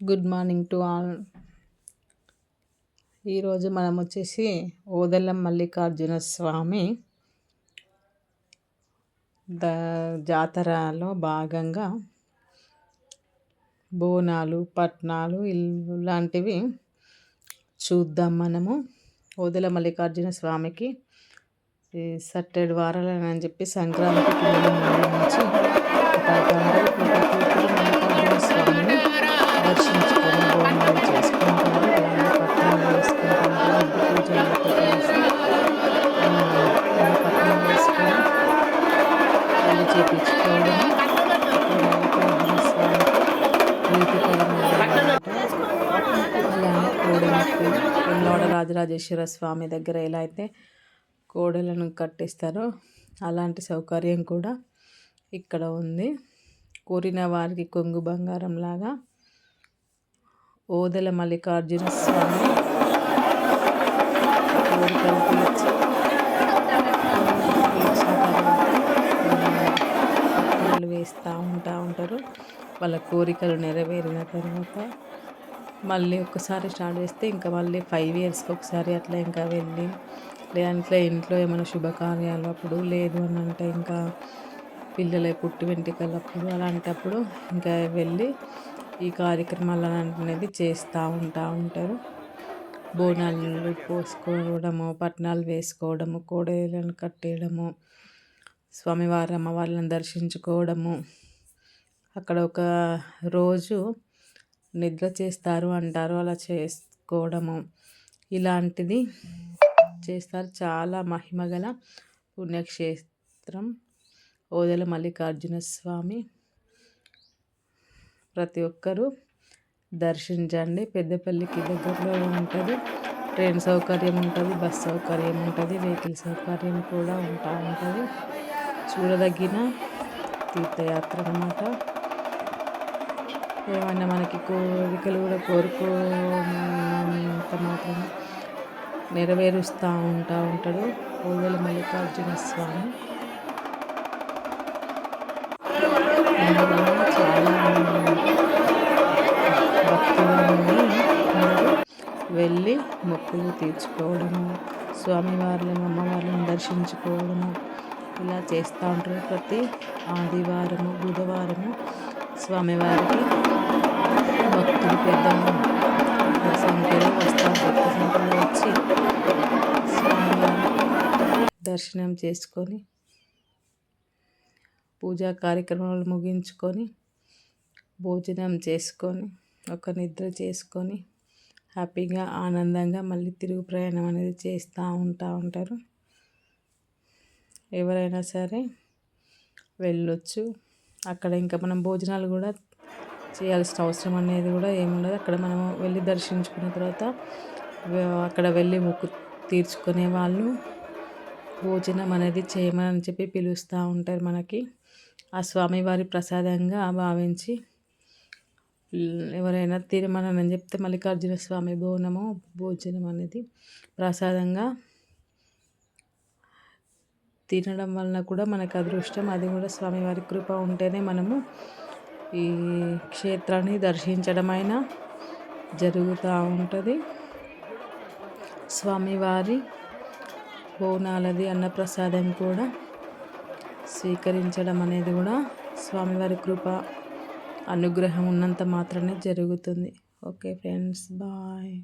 Good morning to all. ఈరోజు మనం వచ్చేసి ఓదెల్లం మల్లికార్జున స్వామి ద జాతరలో భాగంగా బోనాలు పట్నాలు ఇలాంటివి చూద్దాం మనము. ఓదెల మల్లికార్జున స్వామికి సట్టెడు వారాలని చెప్పి సంక్రాంతికి నుంచి రాజరాజేశ్వర స్వామి దగ్గర ఎలా అయితే కోడలను కట్టిస్తారో అలాంటి సౌకర్యం కూడా ఇక్కడ ఉంది. కోరిన వారికి కొంగు బంగారం లాగా ఓదల మల్లికార్జున స్వామి కోరికలు తీర్చి వేస్తూ ఉంటా ఉంటారు. వాళ్ళ కోరికలు నెరవేరిన తర్వాత మళ్ళీ ఒకసారి స్టార్ట్ చేస్తే ఇంకా మళ్ళీ ఫైవ్ ఇయర్స్కి ఒకసారి అట్లా ఇంకా వెళ్ళి లేదంటే ఇంట్లో ఏమైనా శుభకార్యాలు అప్పుడు లేదు అని అంటే ఇంకా పిల్లల పుట్టి వెంట్రుకలప్పుడు అలాంటప్పుడు ఇంకా వెళ్ళి ఈ కార్యక్రమాలు అనేది చేస్తూ ఉంటా ఉంటారు. బోనాలు పోసుకోవడము పట్నాలు వేసుకోవడము కోడేలను కట్టేయడము స్వామివారి అమ్మవార్లను దర్శించుకోవడము. అక్కడ ఒక రోజు నిద్ర చేస్తారు అంటారు. అలా చేసుకోవడము ఇలాంటిది చేస్తారు. చాలా మహిమగల పుణ్యక్షేత్రం. ఓదెల మల్లికార్జున స్వామి ప్రతి ఒక్కరూ దర్శించండి. పెద్దపల్లికి దగ్గరలో ఉంటుంది. ట్రైన్ సౌకర్యం ఉంటుంది. బస్ సౌకర్యం ఉంటుంది. వెహికల్ సౌకర్యం కూడా ఉంటా ఉంటుంది. చూడదగిన తీర్థయాత్ర అన్నమాట. ఏమన్నా మనకి కోరికలు కూడా కోరుకోనంత మాత్రం నెరవేరుస్తూ ఉంటా ఉంటాడు ఓదెల మల్లికార్జున స్వామి. చాలా వెళ్ళి మొక్కులు తీర్చుకోవడము స్వామివార్లను అమ్మవార్లను దర్శించుకోవడము ఇలా చేస్తూ ఉంటారు. ప్రతి ఆదివారము బుధవారము స్వామివారికి భక్తులు పెద్దలు సంఖ్యలో వస్తారు. భక్త సంఖ్యలో వచ్చి స్వామివారి దర్శనం చేసుకొని పూజా కార్యక్రమాలు ముగించుకొని భోజనం చేసుకొని ఒక నిద్ర చేసుకొని హ్యాపీగా ఆనందంగా మళ్ళీ తిరుగు ప్రయాణం అనేది చేస్తూ ఉంటా ఉంటారు. ఎవరైనా సరే వెళ్ళొచ్చు. అక్కడ ఇంకా మనం భోజనాలు కూడా చేయాల్సిన అవసరం అనేది కూడా ఏముండదు అక్కడ మనం వెళ్ళి దర్శించుకున్న తర్వాత అక్కడ వెళ్ళి మొక్కు తీర్చుకునే వాళ్ళు భోజనం అనేది చేయమని చెప్పి పిలుస్తూ ఉంటారు మనకి. ఆ స్వామివారి ప్రసాదంగా భావించి ఎవరైనా తినమని చెప్తే మల్లికార్జున స్వామి భోజనము భోజనం అనేది ప్రసాదంగా తినడం వలన కూడా మనకు అదృష్టం. అది కూడా స్వామివారి కృప ఉంటేనే మనము ఈ క్షేత్రాన్ని దర్శించడమైనా జరుగుతూ ఉంటుంది. స్వామివారి బోనాలది అన్నప్రసాదం కూడా స్వీకరించడం అనేది కూడా స్వామివారి కృప అనుగ్రహం ఉన్నంత మాత్రమే జరుగుతుంది. Okay friends bye.